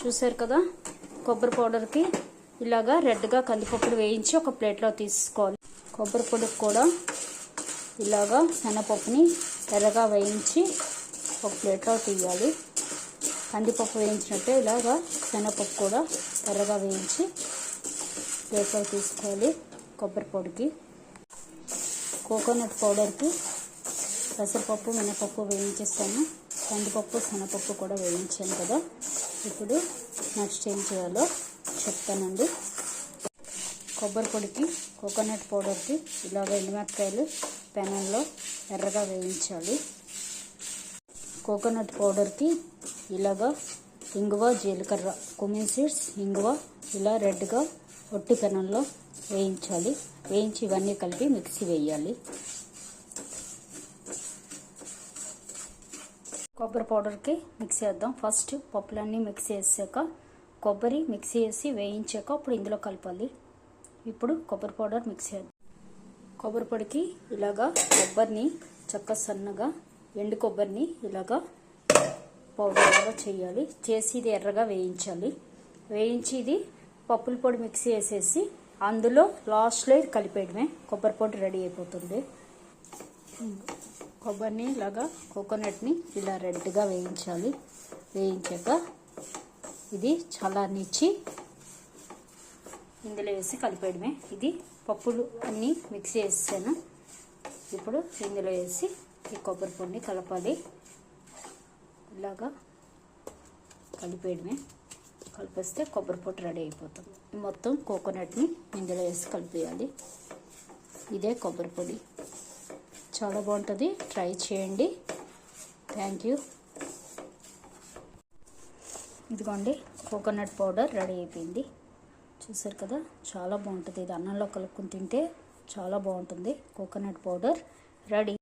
చూసారు కదా? కొబ్బరి పౌడర్కి ఇలాగా రెడ్గా కందిపప్పులు వేయించి ఒక ప్లేట్లో తీసుకోవాలి. కొబ్బరి పొడికి కూడా ఇలాగా శనగపప్పుని ఎర్రగా వేయించి ఒక ప్లేట్లో తీయాలి. కందిపప్పు వేయించినట్టే ఇలాగా శనగపప్పు కూడా ఎర్రగా వేయించి ప్లేట్లో తీసుకోవాలి కొబ్బరి పొడికి. కోకోనట్ పౌడర్కి పెసరపప్పు మినపప్పు వేయించేస్తాను కందిపప్పు శనగపప్పు కూడా వేయించాను కదా? ఇప్పుడు నెక్స్ట్ ఏం చేయాలో చెప్తానండి. కొబ్బరి పొడికి కోకోనట్ పౌడర్కి ఇలాగ ఎండుమిరపకాయలు పెనంలో ఎర్రగా వేయించాలి. కోకోనట్ పౌడర్కి ఇలాగా ఇంగువ జీలకర్ర కుమిన్ సీడ్స్ ఇంగువ ఇలా రెడ్గా ఒట్టి పెనంలో వేయించాలి. వేయించి ఇవన్నీ కలిపి మిక్సీ వేయాలి. కొబ్బరి పౌడర్కి మిక్స్ చేద్దాం. ఫస్ట్ పప్పులన్నీ మిక్స్ చేసాక కొబ్బరి మిక్సీ చేసి వేయించాక అప్పుడు ఇందులో కలపాలి. ఇప్పుడు కొబ్బరి పౌడర్ మిక్స్ చేద్దాం. కొబ్బరి పొడికి ఇలాగా కొబ్బరిని చక్క సన్నగా ఎండు కొబ్బరిని ఇలాగా పౌడర్ లాగా చేయాలి. చేసి ఇది ఎర్రగా వేయించాలి. వేయించి ఇది పప్పుల పొడి మిక్స్ చేసేసి అందులో లాస్ట్లో ఇది కలిపేయడమే. కొబ్బరి పొడి రెడీ అయిపోతుంది. కొబ్బరిని ఇలాగా కోకోనట్ని ఇలా రెడ్గా వేయించాలి. వేయించాక ఇది చల్లారనిచ్చి ఇందులో వేసి కలిపేయడమే. ఇది పప్పులు అన్నీ మిక్స్ చేసాను ఇప్పుడు ఇందులో వేసి ఈ కొబ్బరి పొడిని కలపాలి. ఇలాగా కలిపేయడమే. కలిపేస్తే కొబ్బరి పొట్టు రెడీ అయిపోతుంది. మొత్తం కోకోనట్ని ఇందులో వేసి కలిపేయాలి. ఇదే కొబ్బరి పొడి. చాలా బాగుంటుంది. ట్రై చేయండి. థ్యాంక్ యూ ఇదిగోండి కోకోనట్ పౌడర్ రెడీ అయిపోయింది. చూసారు కదా చాలా బాగుంటుంది. ఇది అన్నంలో కలుపుకుని తింటే చాలా బాగుంటుంది. Coconut powder ready.